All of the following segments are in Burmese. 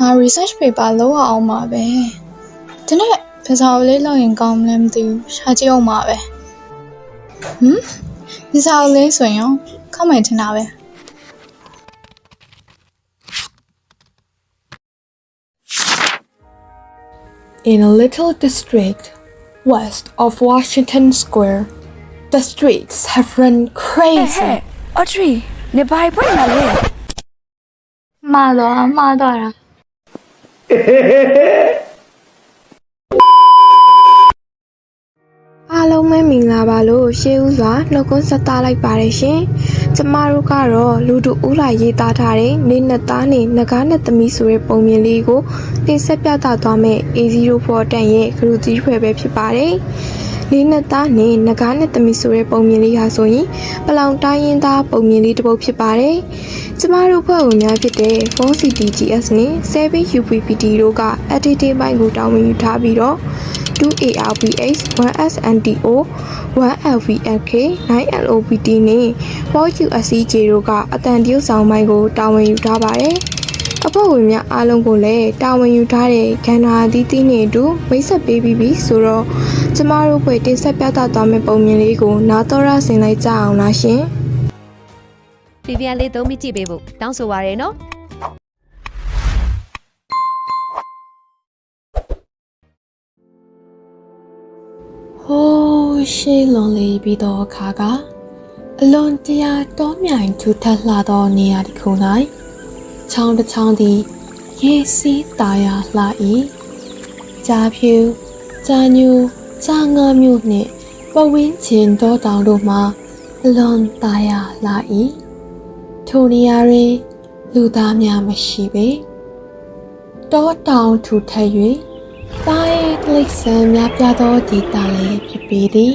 ငါ research paper လုပ်ရအောင်ပါပဲဒီနေ့ပစာအုပ်လေးလုပ်ရင်ကောင်းမလဲမသိဘူးရှာကြည့်အောင်ပါပဲဟမ်ပစာအုပ်လေးဆိုရင်ရောခောက်မယ်ထင်တာပဲ In a little district west of Washington Square, the streets have run ဟဲ့ crazy. အော်ထရီနေပါဖွင့်လာလေ မှားတော့မှားတော့တာ အားလုံးပဲမင်္ဂလာပါလို့ရှေးဦးစွာနှုတ်ခွန်းဆက်သလိုက်ပါတယ်ရှင်။ကျမတို့ကတော့လူတို့ဦးလာရေးသားထားတဲ့နေနဲ့သားနဲ့ငကားနဲ့သမီးဆိုတဲ့ပုံမြင်လေးကိုတင်ဆက်ပြသသွားမယ် A04 တန်ရဲ့ဂရုသီးဖွဲ့ပဲဖြစ်ပါတယ်။ နေနဲ့သားနဲ့ငကားနဲ့သမီးဆိုတဲ့ပုံမြင်လေးဟာဆိုရင်ပလောင်တိုင်းရင်းသားပုံမြင်လေးတစ်ပုဒ်ဖြစ်ပါတယ်။ကျမတို့ဖွဲ့ဝင်များဖြစ်တဲ့ 4CTGS နဲ့ 7UPPT တို့က editing ပိုင်းကိုတာဝန်ယူထားပြီးတော့ 2ARBH 1SNDO 1LVLK 9LOPT နဲ့ 4USCJ တို့ကအတန်တရုပ်ဆောင်ပိုင်းကိုတာဝန်ယူထားပါတယ်။ အဖွဲ့ဝင်များအားလုံးကိုလည်းတာဝန်ယူထားတဲ့ကန္နာအသီးသီးနဲ့အတူမိတ်ဆက်ပေးပြီးပြီဆိုတော့ကျမတို့ဖွဲ့တင်ဆက်ပြသသွားမယ့်ပုံမြင်လေးကိုနားတော်ရဆင်လိုက်ကြအောင်လားရှင်။ပြပြန်လေးသုံးမိကြည့်ပေးဖို့တောင်းဆိုပါရယ်နော်ဟိုးရှေးလွန်လေးပြီးတော့အခါကအလွန်တရာတောမြိုင်ထူထပ်လှသောနေရာတစ်ခု၌ ချောင်းတစ်ချောင်းသည်ရေစီးတာယာလှ၏ကြားဖြူကြားညူကြားငါမျိုးနှင့်ပဝင်းချင်တောတောင်တို့မှာအလွန်တာယာလှ၏ထိုနေရာတွင်လူသားများမရှိပေတောတောင်ထူထပ်၍တာရဲ့တိရစ္ဆာန်များပြားသောဒေတာလည်းဖြစ်ပေသည်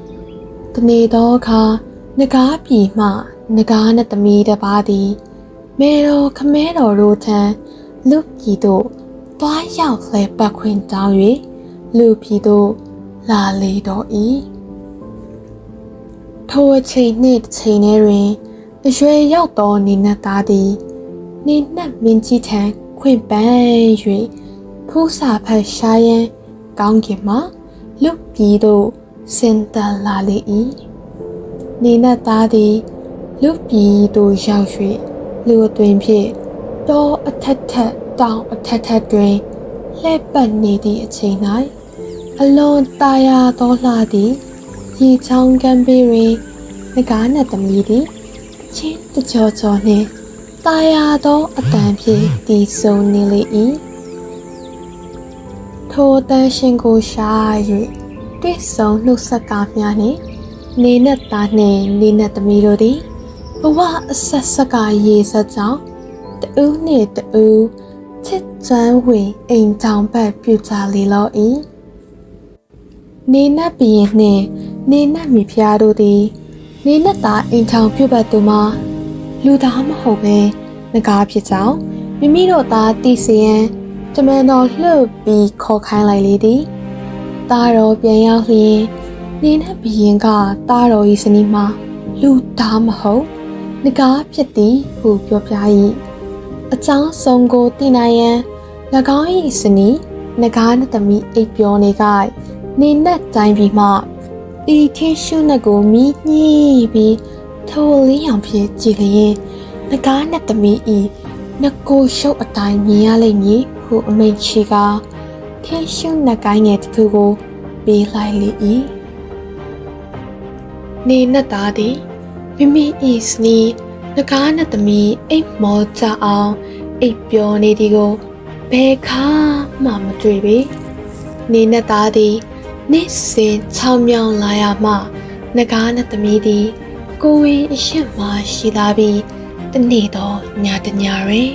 ။တနေ့သောအခါငကားပြည်မှငကားနဲ့သမီးတစ်ပါးသည် မေတော်ခမဲတော်တို့ထံလူပြည်သို့တွားရောက်လဲပတ်ခွင့်တောင်း၍လူပြည်သို့လာလေတော်၏။ထိုအချိန်နှင့်တစ်ချိန်တည်းတွင်အရွယ်ရောက်သောနေနတ်သားသည်နေနတ်မင်းကြီးထံခွင့်ပန်း၍ဖူးစာဖတ်ရှားရန်ကောင်းကင်မှာလူပြည်သို့စင်တလာလေ၏နေနတ်သားသည်လူပြည်သို့ရောက်၍ လူအသွင်ဖြင့်တောအထက်ထက်တောင်အထက်ထက်တွင်လှည့်ပတ်နေသည့်အချိန်၌အလွန်တာယာသောလှသည်ရေချောင်းကမ်းပေးတွင်ငကားနှင့်သမီးသည်ချင်းတကြောကြောနှင့်တာယာသောအတန်ဖြင့်တည်ဆုံနေလေ၏ထိုတန်ရှင်ကိုရှာ၍တွေ့ဆုံနှုတ်ဆက်ကများနှင့်နေနဲ့သားနှင့်နေနဲ့သမီးတို့သည် ဘဝအဆက်ဆက်ကရေစက်ကြောင့်တူးနှင့်တူးချစ်ကျွမ်းဝင်အိမ်တောင်ဘက်ပြူကြလေလော၏နေနဲ့ဘရင်နှင့်နေနဲ့မိဖုရားတို့သည် နေနဲ့သားအိမ်ထောင်ပြုတ်ပတ်သူမှာလူသားမဟုတ်ပဲငကားဖြစ်ကြောင်းမိမိတို့သားတည်စီရန်တမန်တော်လှုပ်ပြီးခေါ်ခိုင်းလိုက်လေသည်။တာတော်ပြန်ရောက်လျင်နေနဲ့ဘရင်ကတာတော်ဤစနီးမှာလူသားမဟုတ် ငကားဖြစ်သည်ဟုပြောပြ၏။အကြောင်းစုံကိုသိနိုင်ရန်၎င်း၏စနီးငကားနှင့်သမီးအိပ်ပျော်နေကနေနဲ့တိုင်းပြီးမှဤထင်းရှုနှက်ကိုမိညှိပြီးထိုလင်းရောင်ဖြင့်ကြည်လျင်ငကားနှင့်သမီးဤငကိုရှုပ်အတိုင်းမြင်ရလိမ့်မည်ဟုအမိန့်ရှိကာထင်းရှုနှက်ကိုင်းငယ်တစ်ခုကိုပေးလိုက်လေ၏နေနဲ့သားသည် မိမိဤစနီးငကားနှင့်သမီးအိပ်မောကြအောင်အိပ်ပျော်နေသည်ကိုဘယ်ခါမှမတွေ့ပေနေနဲ့သားသည်နေ့စဉ်ချောင်းမြောင်းလာရမှငကားနှင့်သမီးသည်ကိုယ်ဝင်အရှိမှရှိလာပြီးတနေ့တော့ညတညတွင်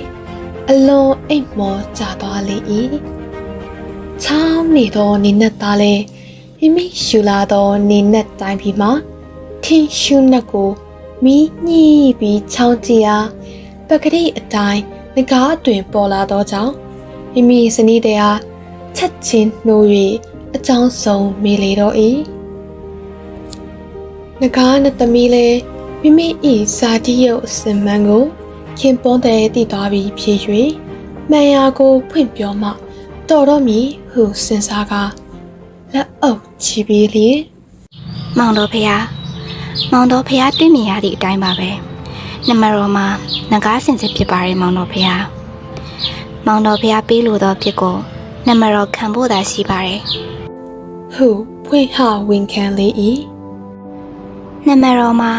အလွန်အိတ်မောကြသွားလေ၏ချောင်းနေသောနေနက်သားလဲမိမိရှူလာသောနေနက်တိုင်းပြီးမှထင်းရှူနက်ကို မီးညှိပြီးချောင်းကြည့်အားပကတိအတိုင်းငကားအတွင်ပေါ်လာသောကြောင့်မိမိစနီးတဲ့အားချက်ချင်းနှိုး၍အကြောင်းဆုံးမေလေတော့၏ငကားနဲ့သမီးလဲမိမိ၏ဇာတိရုပ်အစင်မန်းကိုခင်ပွန်းတဲ့တည်သွားပြီးဖြည့်၍မှန်ရာကိုဖွင့်ပြောမှတော်တော့မည်ဟုစဉ်းစားကလက်အုပ်ချီပြီးလျင်မောင်တော်ဖះ မောင်တော်ဖះတွေ့မြင်ရသည့်အတိုင်းပါပဲနမတော်မှာငကားစင်စစ်ဖြစ်ပါတယ်မောင်တော်ဖះမောင်တော်ဖះပေးလို့သောဖြစ်ကိုနမတော်ခံဖို့သာရှိပါတယ်ဟုဖွင့်ဟဝင်ခံလေ၏နမတော်မှာ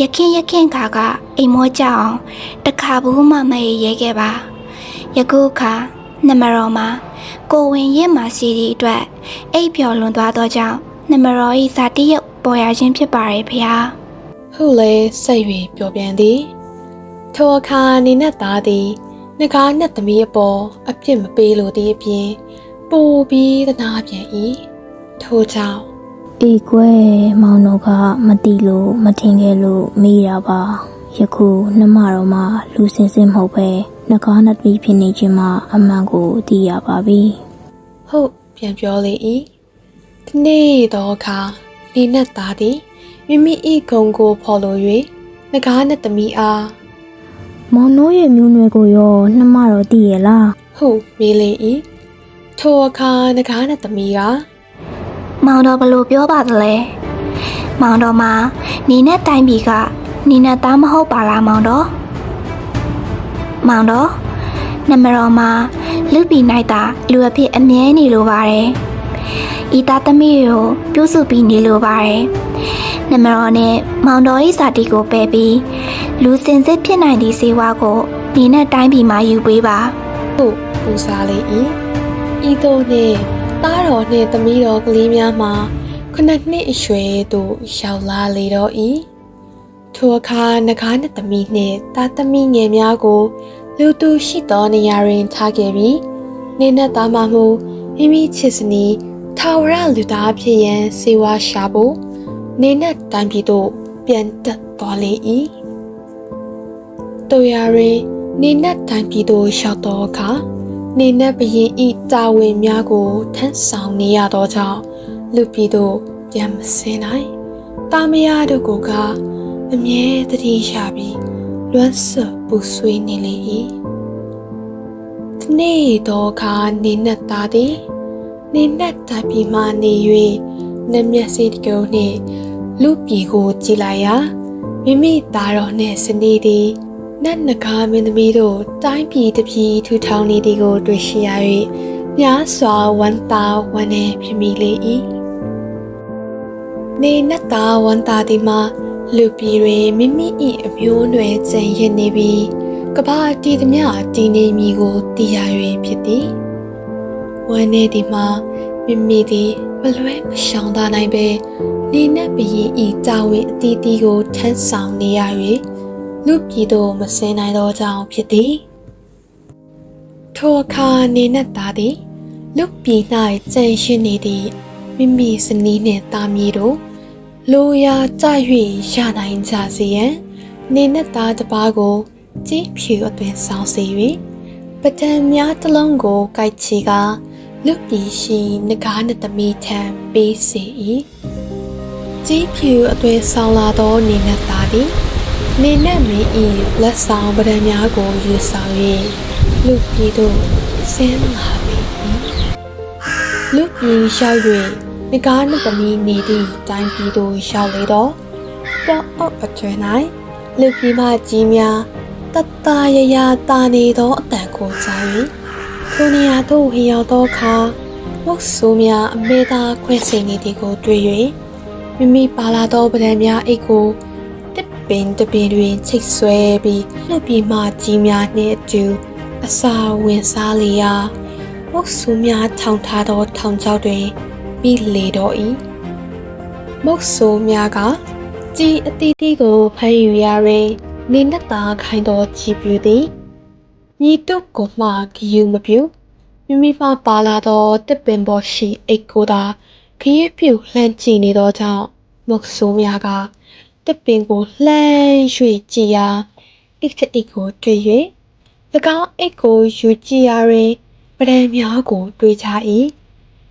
ရခင်ရခင်ခါကအိမ်မောကြအောင်တခါဘူးမှမရရဲခဲ့ပါယခုအခါနမတော်မှာကိုဝင်ရင့်မှစီဒီအတွက်အိပ်ပျော်လွန်သွားသောကြောင့် နမတော်၏ဇာတိရုပ်ပေါ်ရခြင်းဖြစ်ပါတယ်ဖះဟုလည်းစိတ်၍ပြောပြန်သည်ထိုအခါနေနဲ့သားသည်ငကားနဲ့သမီးအပေါ်အပြစ်မပေးလိုသည့်အပြင်ပိုပြီးသနာပြန်၏ထိုကြောင့်အေးကွယ်မောင်တို့ကမတိလို့မထင်ခဲ့လို့မေးတာပါယခုနှမတော်မှလူစင်စစ်မဟုတ်ပဲနှကားနှစ်ပြီးဖြစ်နေခြင်းမှအမှန်ကိုသိရပါပြီဟုတ်ပြန်ပြောလေ၏ ဒီနေ့တော့အခါနေနဲ့သားသည်မိမိ၏ဂုံကိုဖော်လို၍ငကားနဲ့သမီးအားမောင်တို့ရဲ့မျိုးနွယ်ကိုရောနှမတော်သိရဲ့လားဟုမေးလေ၏ထိုအခါငကားနဲ့သမီးကမောင်တော်ဘလို့ပြောပါသလဲမောင်တော်မှာနေနဲ့တိုင်းပြည်ကနေနဲ့သားမဟုတ်ပါလားမောင်တော်မောင်တော်နမတော်မှာလူပြည်၌သာလူအဖြစ်အမြဲနေလိုပါတယ် ဤသားသမီးကိုပြုစုပြီးနေလိုပါတယ်နမတော်နဲ့မောင်တော်၏စာတီကိုပယ်ပြီးလူစင်စစ်ဖြစ်နိုင်သည့်စေဝါကိုနေနဲ့တိုင်းပြည်မှာယူပေးပါဟုပူစားလေ၏ဤသို့နှင့်သားတော်နှင့်သမီးတော်ကလေးများမှာခုနှစ်နှစ်အရွယ်သို့ရောက်လာလေတော့၏ထိုအခါငကားနှင့်သမီးနှင့်သားသမီးငယ်များကို လူသူရှိသောနေရာတွင်ထားခဲ့ပြီးနေနဲ့သားမမှုမိမိချစ်စနီ ထာဝရလူသားဖြစ်ရန်စေဝါရှာဖို့နေနဲ့တန်ပြည်သို့ပြန်တက်သွားလေ၏တို့ရတွင်နေနဲ့တိုင်ပြည်သို့ရောက်သောအခါနေနဲ့ဘရင်ဤတာဝန်များကိုထမ်းဆောင်နေရသောကြောင့်လူပြည်သို့ပြန်မစင်နိုင်။တာမယားတို့ကအမြဲတတိရပြီးလွမ်းဆွပူဆွေးနေလေ၏။ဒီနေ့တော့အခါနေနဲ့သားသည် နေနဲ့တိုင်ပြည်မှနေ၍နမျက်စိတကုံနှင့်လူပြည်ကိုကြည်လိုက်ရာမိမိသားတော်နှင့်စနေသည်နတ်နဂါမင်းသမီးတို့တိုင်းပြည်တစ်ပြည်ထူထောင်နေသည်ကိုတွေ့ရှိရ၍များစွာဝမ်းသာဝမ်းနည်းဖြစ်မိလေ၏နေနတ်သားဝမ်းသာသည်မှာလူပြည်တွင်မိမိ၏အမျိုးအနွယ်ကျန်ရစ်နေပြီးကဘာတည်သည်မြတည်နေမည်ကိုသိရ၍ဖြစ်သည် ဝမ်းနည်းသည်မှာမိမိသည်မလွဲမရှောင်သာနိုင်ပဲနေနတ်ဘရင်၏တာဝန်အသီးသီးကိုထမ်းဆောင်နေရ၍လူပြည်သို့မစင်နိုင်သောကြောင့်ဖြစ်သည်ထိုအခါနေနဲ့သားသည်လူပြည်၌ကြံရှိနေသည့်မိမိစနီးနှင့်သားမီးတို့လိုရာကြ၍ရနိုင်ကြစေရန်နေနဲ့သားတစ်ပါးကိုကြီးဖြူအသွင်ဆောင်စေ၍ပဒံများတစ်လုံးကိုကိုက်ချီက လူပြည်ရှိငကားနှင့်သမီးထံပေးစေ၏ကြီးဖြူအသွင်ဆောင်လာသောနေနဲ့သားသည်နေနဲ့မင်းဤလက်ဆောင်ပဒံများကိုယူဆောင်၍လူပြည်သို့ဆင်းလာပေ၏လူပြည်ရောက်၍ငကားနှင့်သမီးနေသည့်တိုင်းပြည်သို့ရောက်လေတော့တောက်အောက်အတွင်၌လူပြည်မှကြီးများတတ်တာရရတာနေသောအတန်ကိုကြား၍ ထိုနေရာသို့ဝင်ရောက်သောအခါမုတ်ဆိုးများအမေသာခွဲစိန်နေသည်ကိုတွေ့၍မိမိပါလာသောပဒံများအိတ်ကိုတစ်ပင်တစ်ပင်တွင်ချိတ်ဆွဲပြီးလှုပ်ပြီးမှကြီးများနှင့်အတူအစာဝင်စားလျာမုတ်ဆူများထောင်ထားသောထောင်ချောက်တွင်ပြီးလေတော့၏မုတ်ဆူများကကြီးအတီးတီးကိုဖမ်းယူရရင်နေနဲ့သာခိုင်းသောကြီးပြူသည် ညီတုတ်ကိုမှဂယူမပြူမိမိမှပါလာသောတစ်ပင်ပေါ်ရှိအိတ်ကိုသာခရီးပြူလှမ်းကြည့်နေသောကြောင့်မုတ်ဆူများကတစ်ပင်ကိုလှမ်း၍ကြည်ရာအိတ်တစ်အိတ်ကိုတွေ့၍၎င်းအိတ်ကိုယူကြည့်ရာတွင်ပဒံများကိုတွေ့ကြ၏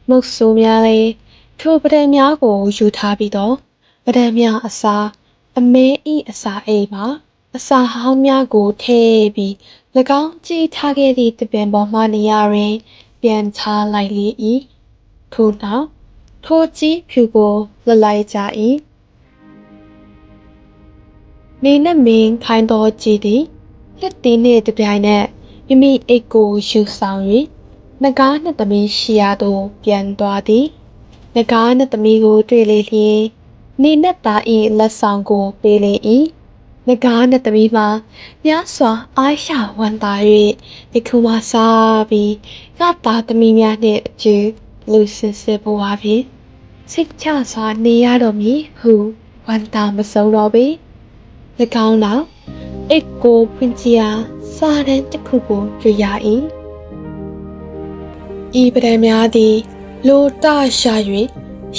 မုတ်ဆိုးများလည်းထိုပဒံများကိုယူထားပြီးတော့ပဒံများအစာအမဲဤအစာအိမ်မှာအစာဟောင်းများကိုထည့်ပြီး၎ င်းကြည်ထားခဲ့သည့်တပင်ပေါ်မှနေရာတွင် ပြန်ချလိုက်လေ၏ထို့နောက်ထိုကြီးဖြူကိုလလိုက်ကြ၏နေနှင့်မင်းခိုင်းတော်ကြည်သည်လက်သေးနှင့်တပြိုင်နက်မိမိအိတ်ကိုယူဆောင်၍နဂါးနှင့်သမီးရှိရာသို့ပြန်သွားသည်နဂါးနှင့်သမီးကိုတွေ့လေလျင်နေနှင့်သား၏လက်ဆောင်ကိုပေးလေ၏ နဂါးနှင့်သမီးမှာများစွာအားရဝမ်းသာ၍ယခုမှစပြီးငါသားသမီးများနှင့်အကျူလူစစ်စစ်ဘဝဖြင့်စိတ်ချစွာနေရတော်မူဟုဝမ်းသာမဆုံးတော့ပေ၎င်းနောက်အိတ်ကိုဖွင့်ကြည့်အားစာတန်းတစ်ခုကိုတွေ့ရ၏ဤပဒံများသည်လိုတရှာ၍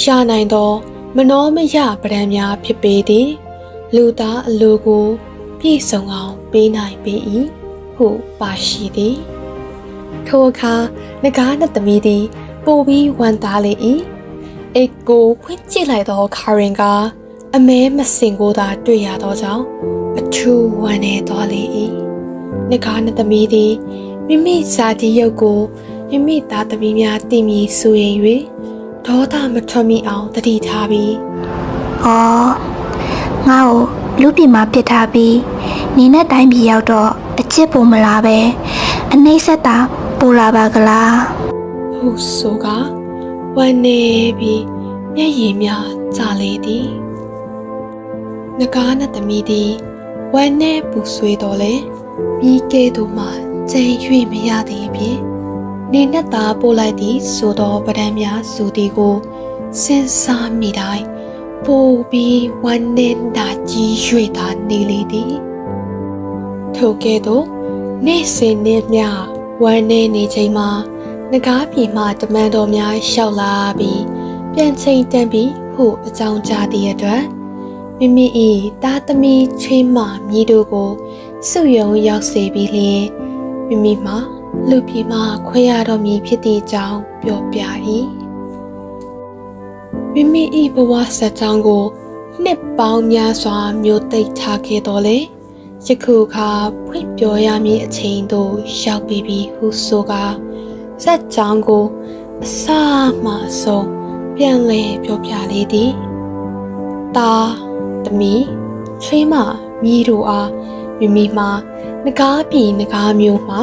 ရှာနိုင်သော မနောမယပဒံများဖြစ်ပေသည် လူသားအလိုကို ပြည့်စုံအောင်ပေးနိုင်ပေ၏ဟုပါရှိသည်ထိုအခါငကားနှင့်သမီးသည်ပိုပြီးဝမ်းသာလေ၏အိတ်ကိုဖွင့်ကြည့်လိုက်သောခါရင်ကအမဲမစင်ကိုသာတွေ့ရသောကြောင့်အထူးဝမ်းနည်းသွားလေ၏ငကားနှင့်သမီးသည်မိမိဇာတိရုပ်ကိုမိမိသားသမီးများတည်မည်ဆိုရင်၍ဒေါသမထွက်မိအောင်တတိထားပြီး။အော် ငါ့ကိုလူပြည်မှာပြစ်ထားပြီးနေနဲ့တိုင်းပြည်ရောက်တော့အချစ်ပုံမလာပဲအနှိမ့်ဆက်တာပူလာပါကလားဟုဆိုကဝမ်းနေပြီးမျက်ရည်များကျလေသည်ငကားနှင့်သမီးသည်ဝမ်းနေပူဆွေးတော်လေမိကဲ့သို့မှကြံ၍မရသည်အပြင်နေနဲ့သာပို့လိုက်သည်ဆိုသောပဒံများဆိုသည်ကိုစဉ်းစားမိတိုင်း ပိုပြီးဝမ်းနေတာကြီး၍သာနေလေသည်ထိုကဲ့သို့နေ့စဉ်နေ့မျှဝမ်းနေနေချိန်မှာငကားပြည်မှတမန်တော်များလျှောက်လာပြီးပြန်ချိန်တန်ပြီးဟုအကြောင်းကြားသည့်အတွက်မိမိ၏သားသမီးချွေးမမြည်တို့ကိုစုယုံရောက်စေပြီးလျှင်မိမိမှာလူပြည်မှခွဲရတော်မူဖြစ်သည့်အကြောင်းပြောပြ၏ မိမိ၏ဘဝဆက်ကြောင်းကိုနှစ်ပေါင်းများစွာမျိုးသိပ်ထားခဲ့တော်လေယခုအခါဖွင့်ပြောရမည့်အချိန်သို့ရောက်ပြီပြီဟုဆိုကားဇက်ကြောင်းကိုအစမှအဆုံးပြန်လဲပြောပြလေသည်။ตาသမီးချွေးမမြည်တို့အားမိမိမှာငကားပြည်ငကားမျိုးမှာ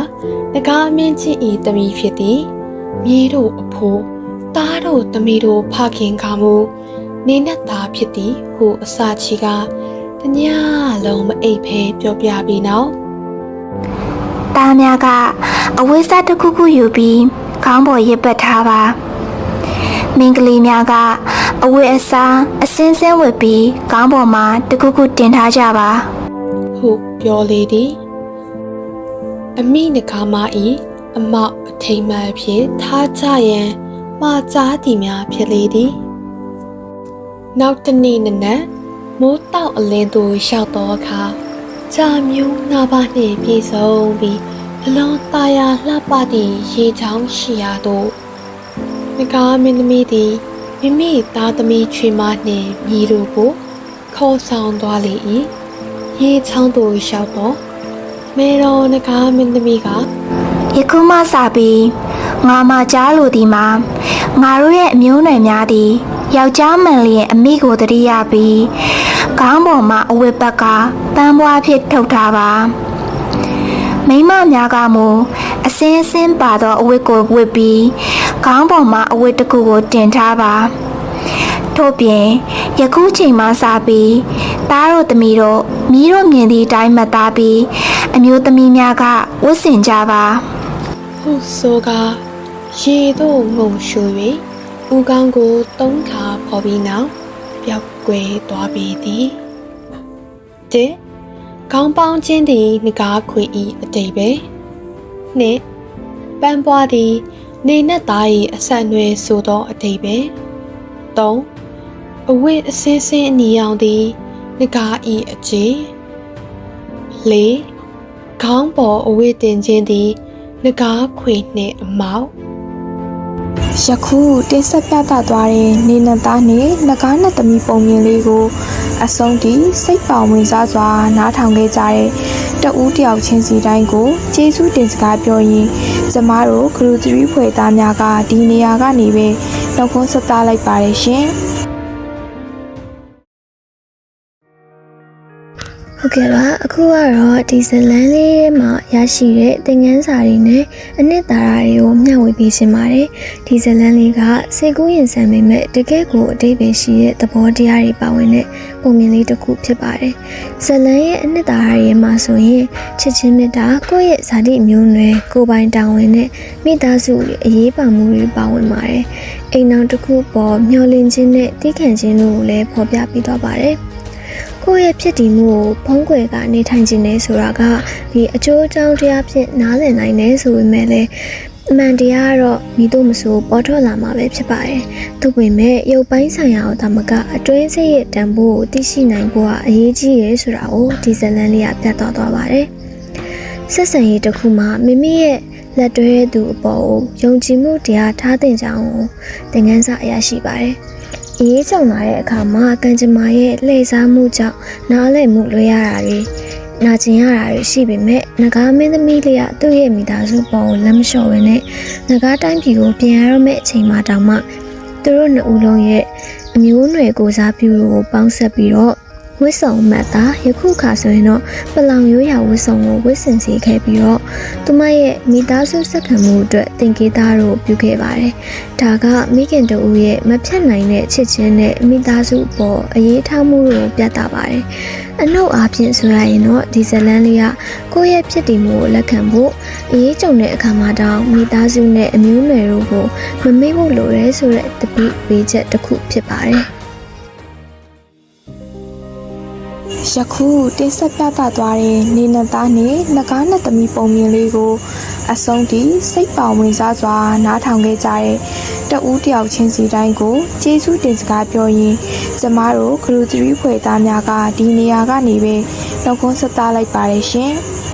ငကားမင်းကြီးဤသမီးဖြစ်သည်။မြည်တို့အဖိုး ตาတို့သမီးတို့ဖခင်ကမူနေနဲ့သားဖြစ်သည်ဟုအစာချီကတ냐လုံးမအိပ်ဖဲပြောပြပြီးနောက် ။တားများကအဝိစားတစ်ခုခုယူပြီးခေါင်းပေါ်ရစ်ပတ်ထားပါ။မင်းကလေးများကအဝိအစားအစင်းစင်းဝစ်ပြီးခေါင်းပေါ်မှာတစ်ခုခုတင်ထားကြပါ ဟုပြောလေသည်အမိနဂါမဤအမောက်အထိမ်မှန်ဖြင့်ထားကြရန် မှာကြားသည်များဖြစ်လေသည်နောက်တစ်နေ့နနက်မိုးတောက်အလင်းသို့ရောက်သောအခါကြာမျိုးငါးပါးနှင့်ပြည့်စုံပြီးအလွန်ตาယာလှပသည့်ရေချောင်းရှိရာသို့ငကားမင်းသမီးသည်မိမိသားသမီးချွေမနှင့်မြည်တို့ကိုခေါ်ဆောင်သွားလေ၏ရေချောင်းသို့ရောက်တော့မေတော်ငကားမင်းသမီးက။ယခုမှစပြီး ငါမှကြားလို့ဒီမှာငါတို့ရဲ့အမျိုးနွယ်များသည်ယောက်ျားမှန်လျင်အမိကိုတတိယပြီးခေါင်းပေါ်မှာအဝတ်ပတ်ကပန်းပွားဖြစ်ထုတ်ထားပါမိန်းမများကမူအစင်းစင်းပါသောအဝတ်ကိုဝတ်ပြီးခေါင်းပေါ်မှာအဝတ်တစ်ခုကိုတင်ထားပါထို့ပြင်ယခုချိန်မှစပြီးသားတို့သမီးတို့မိတို့မြင်သည့်အတိုင်းမှတ်သားပြီးအမျိုးသမီးများကဝတ်ဆင်ကြပါဟုဆိုက ရေသို့ငုံရှူ၍ဦးကောင်းကိုသုံးခါဖော်ပြီးနောက်ပျောက်ကွယ်သွားပေသည်တဲ့ခေါင်းပေါင်းခြင်းသည်ငကားခွေဤအတိတ်ပဲနှစ်ပန်းပွားသည် နေနဲ့သား၏အဆက်အနွယ်ဆိုသောအတိတ်ပဲသုံးအဝတ်အစင်းစင်းအနီရောင်သည်ငကားဤအကျေလေးခေါင်းပေါ်အဝတ်တင်ခြင်းသည်ငကားခွေနှင့်အမောက် ယခုတင်ဆက်ပြသသွားတဲ့နေနသားနဲ့ငကားနဲ့သမီးပုံမြင်လေးကိုအဆုံးထိစိတ်ပါဝင်စားစွာ နားထောင်ခဲ့ကြတဲ့တဦးတယောက်ချင်းစီတိုင်းကိုကျေးဇူးတင်စကားပြောရင်းကျမတို့ဂရုသရီဖွယ်သားများကဒီနေရာကနေပဲနောက်ခွန်းဆက်သားလိုက်ပါတယ်ရှင်။ ဟုတ်ကဲ့ပါအခုကတော့ဒီဇလန်လေးမှာရရှိတဲ့သင်ခန်းစာတွေနဲ့အနှစ်သာရတွေကိုမျှဝေပေးခြင်းပါတယ်ဒီဇလန်လေးကစေကူးရင်ဆန်ပေမဲ့တကယ့်ကိုအတိတ်ပဲရှိတဲ့သဘောတရားတွေပါဝင်တဲ့ပုံမြင်လေးတစ်ခုဖြစ်ပါတယ်ဇလန်ရဲ့အနှစ်သာရတွေမှာဆိုရင်ချစ်ချင်းမေတ္တာကိုယ့်ရဲ့ဇာတိမျိုးနွယ်ကိုယ်ပိုင်တာဝန်နဲ့မိသားစုတွေအရေးပါမှုတွေပါဝင်ပါတယ်အိမ်နောက်တစ်ခုပေါ်မျှော်လင့်ခြင်းနဲ့တည်ခံခြင်းတို့ကိုလည်းဖော်ပြပေးသွားပါတယ် ကိုယ့်ရဲ့ဖြစ်တည်မှုကိုဖုံးကွယ်ကနေထိုင်ခြင်းနဲ့ဆိုတာကဒီအကျိုးအကြောင်းတရားဖြင့်နားလည်နိုင်တယ်ဆိုပေမဲ့လည်းအမှန်တရားကတော့မိတို့မဆိုပေါ်ထွက်လာမှာပဲဖြစ်ပါတယ်။သို့ပေမဲ့ရုပ်ပိုင်းဆိုင်ရာကိုဒါမကအတွင်းစိတ်ရဲ့တန်ဖိုးကိုသိရှိနိုင်ဖို့ကအရေးကြီးရဲဆိုတာကိုဒီဇလန်လေးကပြသသွားပါတယ်။ဆက်ဆံရေးတစ်ခုမှာမိမိရဲ့လက်တွဲသူအပေါ်ကိုယုံကြည်မှုတရားထားတဲ့ကြောင်းကိုသင်ခန်းစာအရရှိပါတယ်။အ ရေးကြုံလာတဲ့အခါမှာကံကြမ္မာရဲ့လှည့်စားမှုကြောင့်နားလည်မှုလွဲရတာတွေနာကျင်ရတာတွေရှိပေမဲ့ငကားမင်းသမီးလေးကသူ့ရဲ့မိသားစုပေါ်ကိုလက်မလျှော့ဘဲနဲ့ငကားတိုင်းပြည်ကိုပြန်ရတော့မဲ့အချိန်မှတောင်မှသူတို့နှစ်ဦးလုံးရဲ့အမျိုးအနွယ်ကိုစားပြုလို့ကိုပေါင်းဆက်ပြီးတော့ ဝစ်ဆောင်မှတ်တာယခုခါဆိုရင်တော့ပလောင်ရိုးရာဝစ်ဆောင်ကိုဝစ်စင်စီခဲ့ပြီးတော့သူမရဲ့မိသားစုစက္ကန့်မှုအတွက်တင်ကေးသားတို့ပြုခဲ့ပါတယ်။ဒါကမိခင်တူဦးရဲ့မဖြတ်နိုင်တဲ့ချစ်ချင်းနဲ့မိသားစုအပေါ်အရေးထားမှုကိုပြသပါတယ်။အနှုတ်အားဖြင့်ဆိုရရင်တော့ဒီဇလန်လေးကကိုယ့်ရဲ့ဖြစ်တည်မှုကိုလက်ခံဖို့အရေးကြုံတဲ့အခါမှာတောင်မိသားစုနဲ့အမျိုးအနွယ်တို့ကိုမမေ့ဖို့လိုရဲဆိုတဲ့တပိပေးချက်တစ်ခုဖြစ်ပါတယ်။ ယခုတင်ဆက်ပြသသွားတဲ့နေနသားနဲ့ငကားနဲ့သမီးပုံမြင်လေးကို အဆုံးထိစိတ်ပါဝင်စားစွာ နားထောင်ခဲ့ကြတဲ့တဦးတယောက်ချင်းစီတိုင်းကိုကျေးဇူးတင်စကားပြောရင်းကျမတို့ဂရုသရီဖွယ်သားများကဒီနေရာကနေပဲနောက်ခွန်းဆက်သားလိုက်ပါတယ်ရှင်။